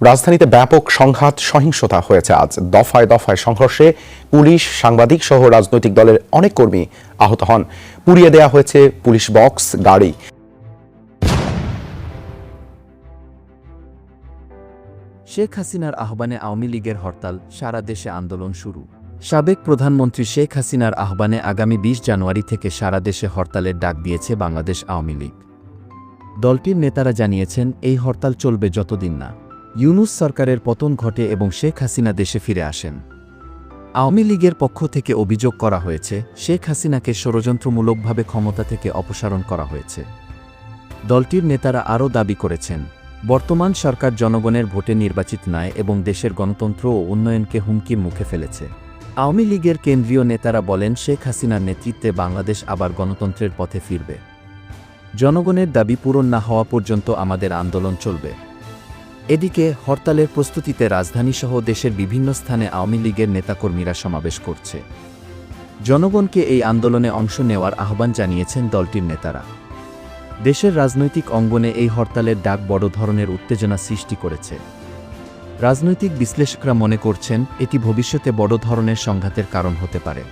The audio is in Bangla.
রাজধানীতে ব্যাপক সংঘাত, সহিংসতা হয়েছে আজ। দফায় দফায় সংঘর্ষে পুলিশ, সাংবাদিক সহ রাজনৈতিক দলের অনেক কর্মী আহত হন। পুড়িয়ে দেয়া হয়েছে পুলিশ বক্স, গাড়ি। শেখ হাসিনার আহ্বানে আওয়ামী লীগের হরতাল, সারা দেশে আন্দোলন শুরু। সাবেক প্রধানমন্ত্রী শেখ হাসিনার আহ্বানে আগামী ২০ জানুয়ারি থেকে সারা দেশে হরতালের ডাক দিয়েছে বাংলাদেশ আওয়ামী লীগ। দলটির নেতারা জানিয়েছেন, এই হরতাল চলবে যতদিন না। ইউনুস সরকারের পতন ঘটে এবং শেখ হাসিনা দেশে ফিরে আসেন। আওয়ামী লীগের পক্ষ থেকে অভিযোগ করা হয়েছে, শেখ হাসিনাকে ষড়যন্ত্রমূলকভাবে ক্ষমতা থেকে অপসারণ করা হয়েছে। দলটির নেতারা আরও দাবি করেছেন, বর্তমান সরকার জনগণের ভোটে নির্বাচিত নয় এবং দেশের গণতন্ত্র ও উন্নয়নকে হুমকির মুখে ফেলেছে। আওয়ামী লীগের কেন্দ্রীয় নেতারা বলেন, শেখ হাসিনার নেতৃত্বে বাংলাদেশ আবার গণতন্ত্রের পথে ফিরবে। জনগণের দাবি পূরণ না হওয়া পর্যন্ত আমাদের আন্দোলন চলবে। এদিকে হরতালের প্রস্তুতিতে রাজধানীসহ দেশের বিভিন্ন স্থানে আওয়ামী লীগের নেতাকর্মীরা সমাবেশ করছে। জনগণকে এই আন্দোলনে অংশ নেওয়ার আহ্বান জানিয়েছেন দলটির নেতারা। দেশের রাজনৈতিক অঙ্গনে এই হরতালের ডাক বড় ধরনের উত্তেজনা সৃষ্টি করেছে। রাজনৈতিক বিশ্লেষকরা মনে করছেন, এটি ভবিষ্যতে বড় ধরনের সংঘাতের কারণ হতে পারে।